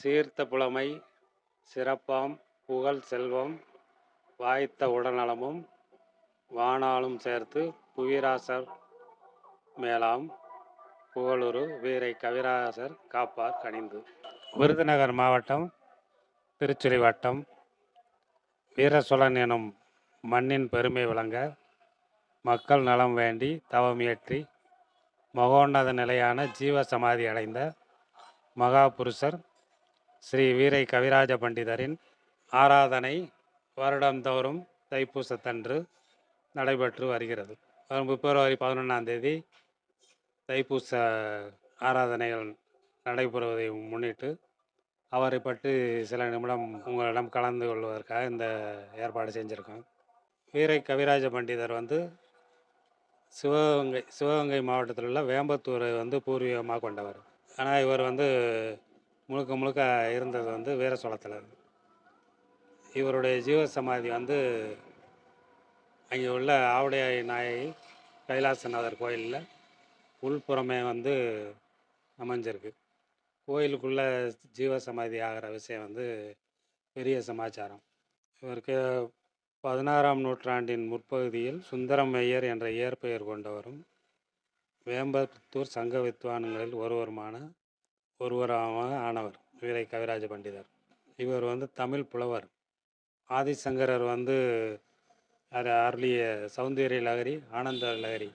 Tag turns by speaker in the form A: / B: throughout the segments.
A: சீர்த்த புலமை சிறப்பாம் புகழ் செல்வம் வாய்த்த உடல்நலமும் வானாலும் சேர்த்து புவிராசர் மேலாம் புகழூரு வீரை கவிராசர் காப்பார் கனிந்து விருதுநகர் மாவட்டம் திருச்சுழி வட்டம் வீரசோழன் எனும் மண்ணின் பெருமை விளங்க மக்கள் நலம் வேண்டி தவம் ஏற்றி மகோன்னத நிலையான ஜீவ சமாதி அடைந்த மகாபுருஷர் ஸ்ரீ வீரை கவிராஜ பண்டிதரின் ஆராதனை வருடந்தோறும் தைப்பூசத்தன்று நடைபெற்று வருகிறது வரும் பிப்ரவரி பதினொன்றாம் தேதி தைப்பூச ஆராதனைகள் நடைபெறுவதை முன்னிட்டு அவரை பற்றி சில நிமிடம் உங்களிடம் கலந்து கொள்வதற்காக இந்த ஏற்பாடு செஞ்சுருக்கோம் வீரை கவிராஜ பண்டிதர் வந்து சிவகங்கை சிவகங்கை மாவட்டத்தில் உள்ள வேம்பத்தூரை வந்து பூர்வீகமாக கொண்டவர் ஆனால் இவர் வந்து முழுக்க முழுக்க இருந்தது வந்து வீர சோளத்தில் இவருடைய ஜீவ சமாதி வந்து அங்கே உள்ள ஆவுடையாய் நாயை கைலாசநாதர் கோயிலில் உள்புறமே வந்து அமைஞ்சிருக்கு கோயிலுக்குள்ளே ஜீவ சமாதி ஆகிற விஷயம் வந்து பெரிய சமாச்சாரம் இவருக்கு பதினாறாம் நூற்றாண்டின் முற்பகுதியில் சுந்தரம் ஐயர் என்ற இயற்பெயர் கொண்டவரும் வேம்பத்தூர் சங்க வித்வான்களில் ஒருவருமான ஒருவராக ஆனவர் வீரை கவிராஜ பண்டிதர் இவர் வந்து தமிழ் புலவர் ஆதிசங்கரர் வந்து அருளிய சௌந்தரிய லகரி ஆனந்த லகரி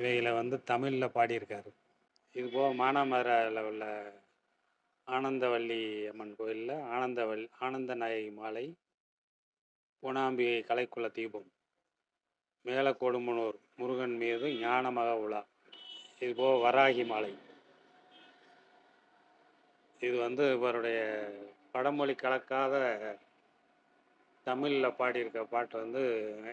A: இவைகளை வந்து தமிழில் பாடியிருக்காரு இது போக மானாமதுரையில் உள்ள ஆனந்தவள்ளி அம்மன் கோயிலில் ஆனந்தவல் ஆனந்த நாயகி மாலை பூனாம்பி கலைக்குள தீபம் மேலக்கொடுமனூர் முருகன் மீது ஞானமக உலா இது போக வராகி மாலை இது வந்து இவருடைய படமொழி கலக்காத தமிழில் பாடியிருக்க பாட்டு வந்து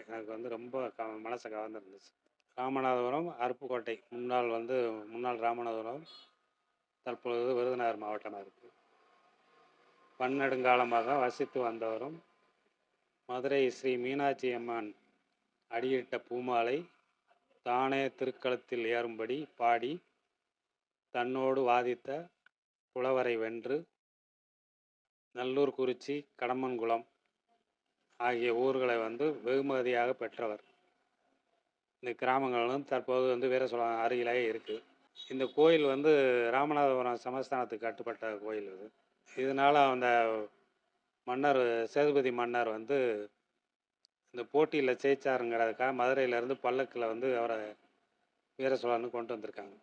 A: எனக்கு வந்து ரொம்ப க மனசை கவர்ந்துருந்துச்சு ராமநாதபுரம் அருப்புக்கோட்டை முன்னாள் வந்து முன்னாள் ராமநாதபுரம் தற்பொழுது விருதுநகர் மாவட்டமாக இருக்குது பன்னெடுங்காலமாக வசித்து வந்தவரும் மதுரை ஸ்ரீ மீனாட்சி அம்மன் அடியிட்ட பூமாலை தானே திருக்களத்தில் ஏறும்படி பாடி தன்னோடு வாதித்த புலவரை வென்று நல்லூர் குறிச்சி கடம்பன்குளம் ஆகிய ஊர்களை வந்து வெகுமதியாக பெற்றவர் இந்த கிராமங்களும் தற்போது வந்து வீர சோழன் அருகிலேயே இருக்குது இந்த கோயில் வந்து ராமநாதபுரம் சமஸ்தானத்துக்கு கட்டுப்பட்ட கோயில் இது இதனால் அந்த மன்னர் சேதுபதி மன்னர் வந்து இந்த போட்டியில் ஜெயிச்சாருங்கிறதுக்காக மதுரையிலேருந்து பல்லக்கில் வந்து அவரை வீர கொண்டு வந்திருக்காங்க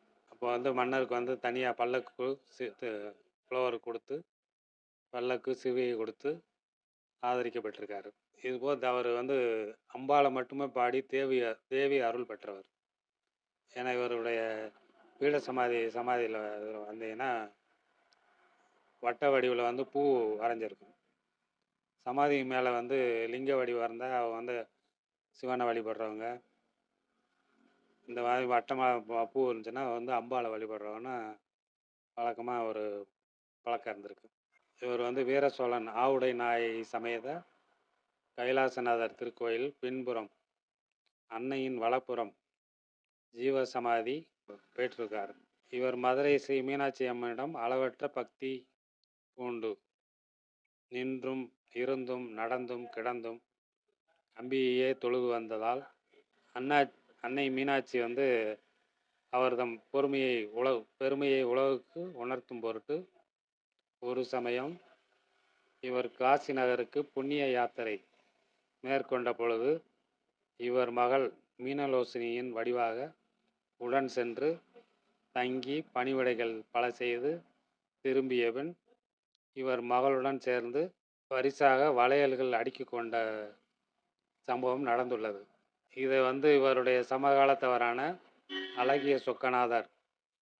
A: அப்போ வந்து மன்னருக்கு வந்து தனியாக பல்லக்கு புலவர் கொடுத்து பல்லக்கு சிவியை கொடுத்து ஆதரிக்கப்பட்டிருக்காரு இதுபோல் அவர் வந்து அம்பாளை மட்டுமே பாடி தேவி தேவி அருள் பெற்றவர் ஏன்னா இவருடைய பீட சமாதி சமாதியில் வந்தீங்கன்னா வட்ட வடிவில் வந்து பூ வரைஞ்சிருக்கும் சமாதி மேலே வந்து லிங்க வடிவாக இருந்தால் அவங்க வந்து சிவனை வழிபடுறவங்க இந்த மாதிரி வட்டமாக பூ இருந்துச்சுன்னா வந்து அம்பாவை வழிபடுறவன்னு வழக்கமாக ஒரு பழக்கம் இருந்திருக்கு இவர் வந்து வீர சோழன் ஆவுடை நாய் சமேத கைலாசநாதர் திருக்கோயில் பின்புறம் அன்னையின் வலப்புறம் ஜீவசமாதி பெற்றிருக்கார் இவர் மதுரை ஸ்ரீ மீனாட்சி அம்மனிடம் அளவற்ற பக்தி உண்டு நின்றும் இருந்தும் நடந்தும் கிடந்தும் அம்பியே தொழுது வந்ததால் அண்ணா அன்னை மீனாட்சி வந்து அவர்தம் பொறுமையை உலகு பெருமையை உலகுக்கு உணர்த்தும் பொருட்டு ஒரு சமயம் இவர் காசி நகருக்கு புண்ணிய யாத்திரை மேற்கொண்ட பொழுது இவர் மகள் மீனலோசினியின் வடிவாக உடன் சென்று தங்கி பணிவிடைகள் பல செய்து திரும்பிய பின் இவர் மகளுடன் சேர்ந்து பரிசாக வளையல்கள் அடுக்கி கொண்ட சம்பவம் நடந்துள்ளது இது வந்து இவருடைய சமகாலத்தவரான அழகிய சொக்கநாதர்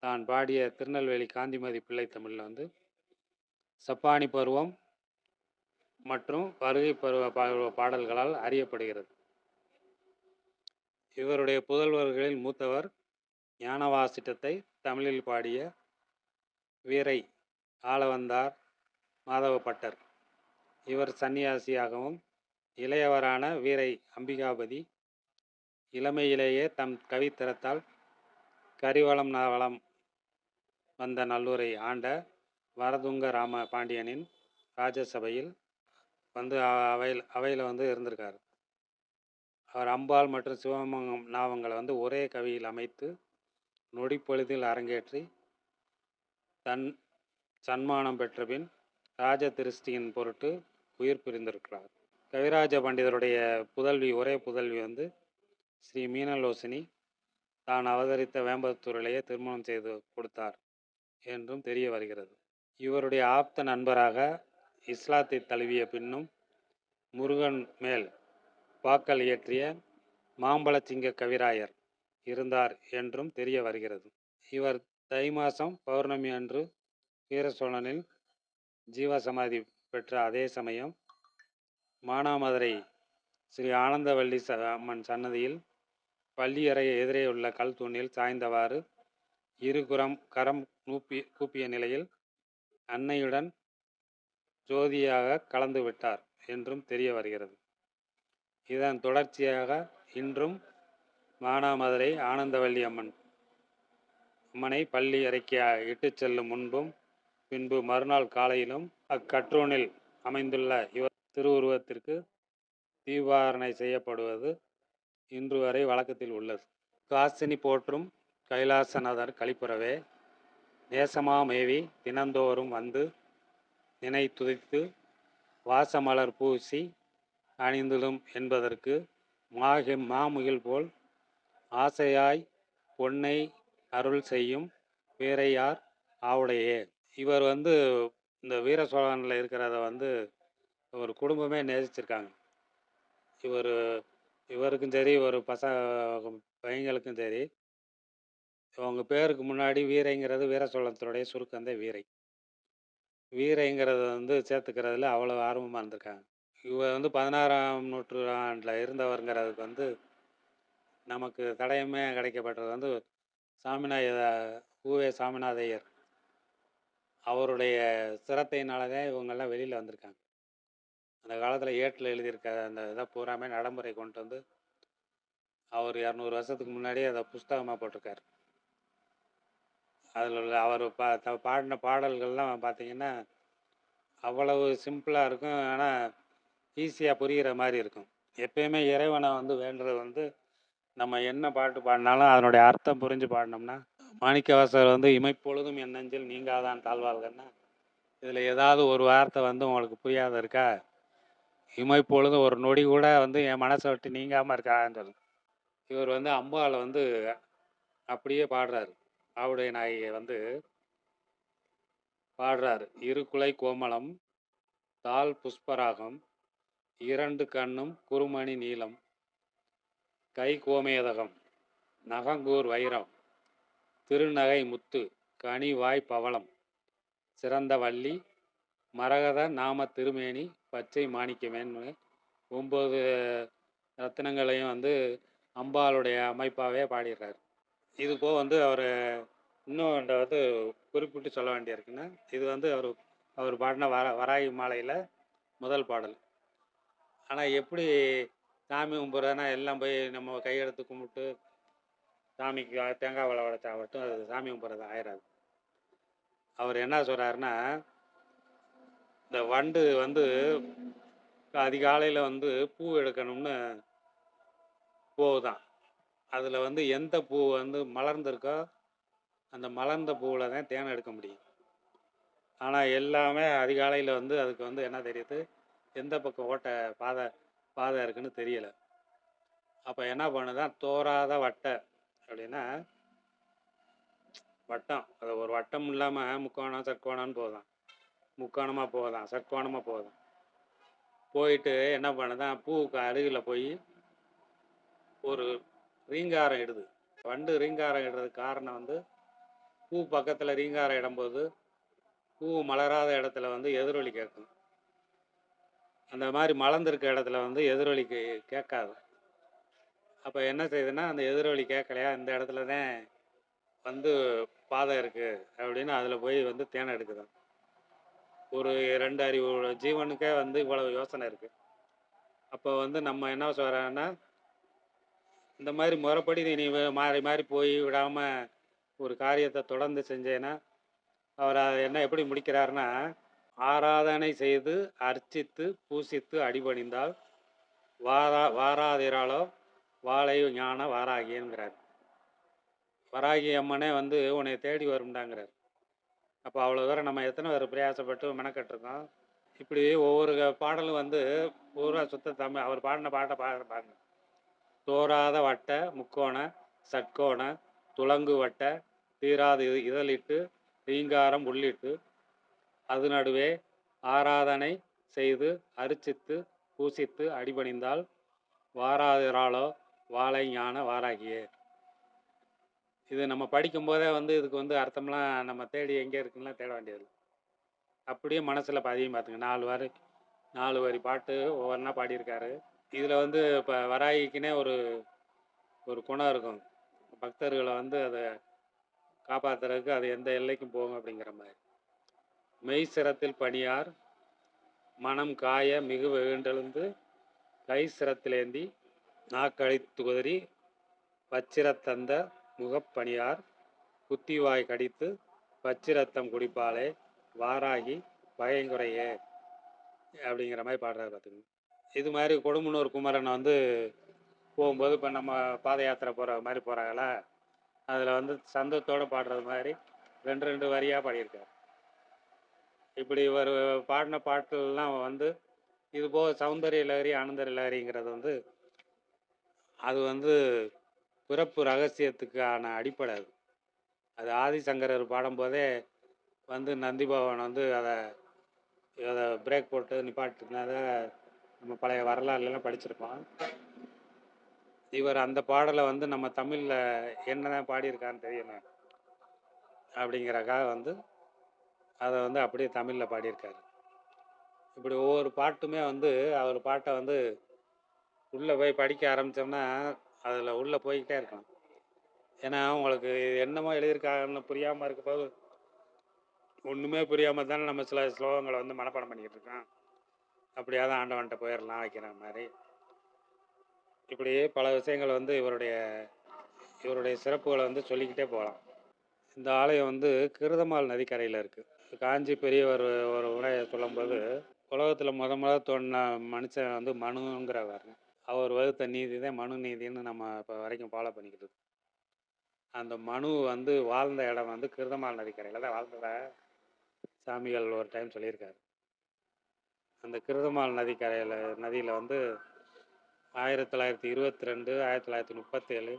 A: தான் பாடிய திருநெல்வேலி காந்திமதி பிள்ளை தமிழில் வந்து சப்பானி பருவம் மற்றும் வருகை பருவ பாடல்களால் அறியப்படுகிறது இவருடைய புதல்வர்களில் மூத்தவர் ஞானவாசிட்டத்தை தமிழில் பாடிய வீரை ஆளவந்தார் மாதவப்பட்டர் இவர் சன்னியாசியாகவும் இளையவரான வீரை அம்பிகாபதி இளமையிலேயே தம் கவித்திறத்தால் கரிவளம் நவலம் வந்த நல்லூரை ஆண்ட வரதுங்க ராம பாண்டியனின் ராஜசபையில் வந்து அவையில் அவையில் வந்து இருந்திருக்கார் அவர் அம்பாள் மற்றும் சிவமங்கம் நாவங்களை வந்து ஒரே கவியில் அமைத்து நொடிப்பொழுதில் அரங்கேற்றி தன் சன்மானம் பெற்றபின் ராஜ திருஷ்டியின் பொருட்டு உயிர் பிரிந்திருக்கிறார் கவிராஜ பண்டிதருடைய புதல்வி ஒரே புதல்வி வந்து ஸ்ரீ மீனலோசினி தான் அவதரித்த வேம்பத்தூரிலேயே திருமணம் செய்து கொடுத்தார் என்றும் தெரிய வருகிறது இவருடைய ஆப்த நண்பராக இஸ்லாத்தை தழுவிய பின்னும் முருகன் மேல் பாக்கல் இயற்றிய மாம்பழச்சிங்க கவிராயர் இருந்தார் என்றும் தெரிய வருகிறது இவர் தை மாதம் பௌர்ணமி அன்று வீரசோழனில் ஜீவசமாதி பெற்ற அதே சமயம் மானாமதுரை ஸ்ரீ ஆனந்தவள்ளி அம்மன் சன்னதியில் பள்ளியறை எதிரே உள்ள கல் தூணில் சாய்ந்தவாறு இருபுறம் கரம் நூப்பி கூப்பிய நிலையில் அன்னையுடன் ஜோதியாக கலந்து விட்டார் என்றும் தெரிய வருகிறது இதன் தொடர்ச்சியாக இன்றும் மானாமதுரை ஆனந்தவள்ளி அம்மன் அம்மனை பள்ளி அறைக்கு இட்டுச் செல்லும் முன்பும் பின்பு மறுநாள் காலையிலும் அக்கற்றூனில் அமைந்துள்ள இவர் திருவுருவத்திற்கு தீபாரணை செய்யப்படுவது இன்று வரை வழக்கத்தில் உள்ளது காசினி போற்றும் கைலாசநாதர் கழிப்புறவே நேசமா மேவி தினந்தோறும் வந்து நினை துதித்து வாசமலர் பூசி அணிந்துடும் என்பதற்கு மாகி மாமுகில் போல் ஆசையாய் பொன்னை அருள் செய்யும் வீரையார் ஆவுடையே இவர் வந்து இந்த வீர சோழனில் இருக்கிறத வந்து ஒரு குடும்பமே நேசிச்சிருக்காங்க இவர் இவருக்கும் சரி, இவர் பசங்க பையங்களுக்கும் சரி. அவங்க பேருக்கு முன்னாடி வீரைங்கிறது வீர சோழத்தோடைய சுருக்கம் தான் வீரை. வீரைங்கிறத வந்து சேர்த்துக்கிறதுல அவ்வளோ ஆர்வமாக இருந்திருக்காங்க. இவர் வந்து பதினாறாம் நூற்றாண்டில் இருந்தவருங்கிறதுக்கு வந்து, நமக்கு தடயமே கிடைக்கப்பட்டது வந்து சாமிநாய உ.வே. சாமிநாதையர் அவருடைய சிரத்தையினாலதான் இவங்கெல்லாம் வெளியில் வந்திருக்காங்க. அந்த காலத்தில் ஏட்டில் எழுதியிருக்க அந்த இதை பூராமே நடைமுறை கொண்டு வந்து அவர் இரநூறு வருஷத்துக்கு முன்னாடியே அதை புஸ்தகமாக போட்டிருக்கார் அதில் உள்ள அவர் பா த பாடின பாடல்கள்லாம் பார்த்திங்கன்னா அவ்வளவு சிம்பிளாக இருக்கும் ஆனால் ஈஸியாக புரிகிற மாதிரி இருக்கும் எப்பயுமே இறைவனை வந்து வேண்டது வந்து நம்ம என்ன பாட்டு பாடினாலும் அதனுடைய அர்த்தம் புரிஞ்சு பாடினோம்னா மாணிக்கவாசர் வந்து இமைப்பொழுதும் என் நெஞ்சில் நீங்காதான் தாழ்வாள்கள்னா இதில் ஏதாவது ஒரு வார்த்தை வந்து உங்களுக்கு புரியாத இருக்கா இமை பொழுது ஒரு நொடி கூட வந்து என் மனசை விட்டு நீங்காமல் இருக்கான்னு சொல்லு இவர் வந்து அம்பாவில் வந்து அப்படியே பாடுறாரு ஆவுடைய நாயகியை வந்து பாடுறாரு குலை கோமளம் தால் புஷ்பராகம் இரண்டு கண்ணும் குறுமணி நீளம் கை கோமேதகம் நகங்கூர் வைரம் திருநகை முத்து கனி வாய் பவளம் சிறந்த வள்ளி மரகத நாம திருமேனி பச்சை மாணிக்கமேன்னு ஒம்பது ரத்தினங்களையும் வந்து அம்பாளுடைய அமைப்பாகவே பாடிடுறார் இது போ வந்து அவர் இன்னும் வந்து குறிப்பிட்டு சொல்ல வேண்டியிருக்குன்னா இது வந்து அவர் அவர் பாடின வர வராகி மாலையில் முதல் பாடல் ஆனால் எப்படி சாமி கும்பிட்றதுனா எல்லாம் போய் நம்ம கையெடுத்து கும்பிட்டு சாமிக்கு தேங்காய் வளை மட்டும் அது சாமி கும்பிட்றது ஆயிடாது அவர் என்ன சொல்கிறாருன்னா இந்த வண்டு வந்து அதிகாலையில் வந்து பூ எடுக்கணும்னு போகுதான் அதில் வந்து எந்த பூ வந்து மலர்ந்திருக்கோ அந்த மலர்ந்த பூவில் தான் தேனை எடுக்க முடியும் ஆனால் எல்லாமே அதிகாலையில் வந்து அதுக்கு வந்து என்ன தெரியுது எந்த பக்கம் ஓட்ட பாதை பாதை இருக்குன்னு தெரியலை அப்போ என்ன பண்ணுதான் தோறாத வட்டை அப்படின்னா வட்டம் அது ஒரு வட்டம் இல்லாமல் முக்கோணம் சற்கோணம்னு போகுதான் முக்கோணமாக போகலாம் சக்கோணமாக போகுதான் போயிட்டு என்ன பண்ணுதான் பூவுக்கு அருகில் போய் ஒரு ரீங்காரம் இடுது வண்டு ரீங்காரம் இடுறதுக்கு காரணம் வந்து பூ பக்கத்தில் ரீங்காரம் இடும்போது பூ மலராத இடத்துல வந்து எதிரொலி கேட்கும் அந்த மாதிரி மலர்ந்துருக்க இடத்துல வந்து எதிரொலி கேட்காது அப்போ என்ன செய்யுதுன்னா அந்த எதிரொலி கேட்கலையா இந்த இடத்துல தான் வந்து பாதை இருக்குது அப்படின்னு அதில் போய் வந்து தேனை எடுக்குதான் ஒரு ரெண்டு அறிவு ஜீவனுக்கே வந்து இவ்வளவு யோசனை இருக்குது அப்போ வந்து நம்ம என்ன சொல்கிறேன்னா இந்த மாதிரி முறைப்படி நீ மாறி மாறி போய் விடாமல் ஒரு காரியத்தை தொடர்ந்து செஞ்சேன்னா அவர் அதை என்ன எப்படி முடிக்கிறாருன்னா ஆராதனை செய்து அர்ச்சித்து பூசித்து அடிபணிந்தால் வாரா வாராதிராளோ வாழை ஞான வாராகியங்கிறார் வராகி அம்மனே வந்து உன்னை தேடி வரும்டாங்கிறார் அப்போ அவ்வளோ தூரம் நம்ம எத்தனை பேர் பிரயாசப்பட்டு மெனக்கட்டுருக்கோம் இப்படி ஒவ்வொரு பாடலும் வந்து பூரா சுத்த தமிழ் அவர் பாடின பாட்டை பாடுற தோறாத வட்டை முக்கோண சட்கோண துளங்கு வட்டை தீராத இதழிட்டு ரீங்காரம் உள்ளிட்டு அது நடுவே ஆராதனை செய்து அரிச்சித்து பூசித்து அடிபணிந்தால் வாராதிராளோ வாழை ஞான வாராகியே இது நம்ம படிக்கும் போதே வந்து இதுக்கு வந்து அர்த்தம்லாம் நம்ம தேடி எங்கே இருக்குன்னா தேட வேண்டியதில்லை அப்படியே மனசில் பதியும் பார்த்துங்க நாலு வரி நாலு வரி பாட்டு ஒவ்வொன்றா பாடியிருக்காரு இதில் வந்து இப்போ வராகிக்குனே ஒரு ஒரு குணம் இருக்கும் பக்தர்களை வந்து அதை காப்பாற்றுறதுக்கு அது எந்த எல்லைக்கும் போகும் அப்படிங்கிற மாதிரி மெய் சிரத்தில் பணியார் மனம் காய மிகு வெகுண்டெழுந்து கை சிரத்திலேந்தி நாக்களித்து குதிரி வச்சிரத்தந்த முகப்பணியார் குத்திவாய் கடித்து பச்சிரத்தம் குடிப்பாலே வாராகி பயங்குறையே அப்படிங்கிற மாதிரி பாடுறாரு பார்த்துக்கணும் இது மாதிரி கொடுமுன்னூர் குமரன் வந்து போகும்போது இப்போ நம்ம பாத யாத்திரை போகிற மாதிரி போகிறாங்கள அதில் வந்து சந்தத்தோடு பாடுறது மாதிரி ரெண்டு ரெண்டு வரியாக பாடியிருக்கார் இப்படி இவர் பாடின பாட்டுலாம் வந்து இது போக சௌந்தரிய லகரி ஆனந்தர லகரிங்கிறது வந்து அது வந்து பிறப்பு ரகசியத்துக்கான அடிப்படை அது அது ஆதிசங்கரர் பாடும்போதே வந்து பவன் வந்து அதை அதை பிரேக் போட்டு நிப்பாட்டினத நம்ம பழைய வரலாறுலாம் படிச்சிருப்போம் இவர் அந்த பாடலை வந்து நம்ம தமிழில் என்னதான் பாடியிருக்கான்னு தெரியணும் அப்படிங்கிறக்காக வந்து அதை வந்து அப்படியே தமிழில் பாடியிருக்காரு இப்படி ஒவ்வொரு பாட்டுமே வந்து அவர் பாட்டை வந்து உள்ளே போய் படிக்க ஆரம்பித்தோம்னா அதில் உள்ளே போய்கிட்டே இருக்கணும் ஏன்னா உங்களுக்கு என்னமோ எழுதியிருக்காங்கன்னு புரியாமல் இருக்க போது ஒன்றுமே புரியாமல் தானே நம்ம சில ஸ்லோகங்களை வந்து மனப்பாடம் பண்ணிக்கிட்டு இருக்கோம் அப்படியாவது ஆண்டவன்கிட்ட போயிடலாம் வைக்கிற மாதிரி இப்படி பல விஷயங்கள் வந்து இவருடைய இவருடைய சிறப்புகளை வந்து சொல்லிக்கிட்டே போகலாம் இந்த ஆலயம் வந்து கிருதமால் நதிக்கரையில் இருக்குது காஞ்சி பெரிய ஒரு ஒரு உரையை சொல்லும்போது உலகத்தில் முத முத தோன்றின மனுஷன் வந்து மனுங்கிறவர் அவர் வகுத்த நீதி தான் மனு நீதின்னு நம்ம இப்போ வரைக்கும் ஃபாலோ பண்ணிக்கிட்டு இருக்கோம் அந்த மனு வந்து வாழ்ந்த இடம் வந்து கிருதமால் நதிக்கரையில் தான் வாழ்ந்ததா சாமிகள் ஒரு டைம் சொல்லியிருக்காரு அந்த கிருதமால் நதிக்கரையில் நதியில் வந்து ஆயிரத்தி தொள்ளாயிரத்தி இருபத்தி ரெண்டு ஆயிரத்தி தொள்ளாயிரத்தி முப்பத்தேழு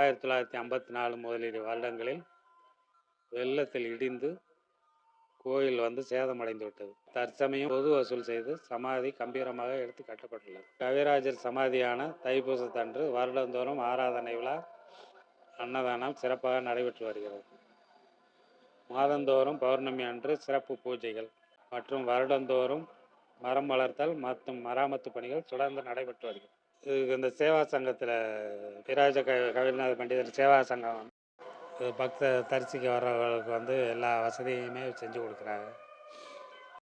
A: ஆயிரத்தி தொள்ளாயிரத்தி ஐம்பத்தி நாலு முதலீடு வருடங்களில் வெள்ளத்தில் இடிந்து கோயில் வந்து சேதமடைந்து விட்டது தற்சமயம் பொது வசூல் செய்து சமாதி கம்பீரமாக எடுத்து கட்டப்பட்டுள்ளது கவிராஜர் சமாதியான தைப்பூசத்தன்று வருடந்தோறும் ஆராதனை விழா அன்னதானம் சிறப்பாக நடைபெற்று வருகிறது மாதந்தோறும் பௌர்ணமி அன்று சிறப்பு பூஜைகள் மற்றும் வருடந்தோறும் மரம் வளர்த்தல் மற்றும் மராமத்து பணிகள் தொடர்ந்து நடைபெற்று வருகிறது இந்த சேவா சங்கத்தில் விராஜ கவிநாத பண்டிதர் சேவா சங்கம் பக்த தரிசிக்க வர்றவர்களுக்கு வந்து எல்லா வசதியுமே செஞ்சு கொடுக்குறாங்க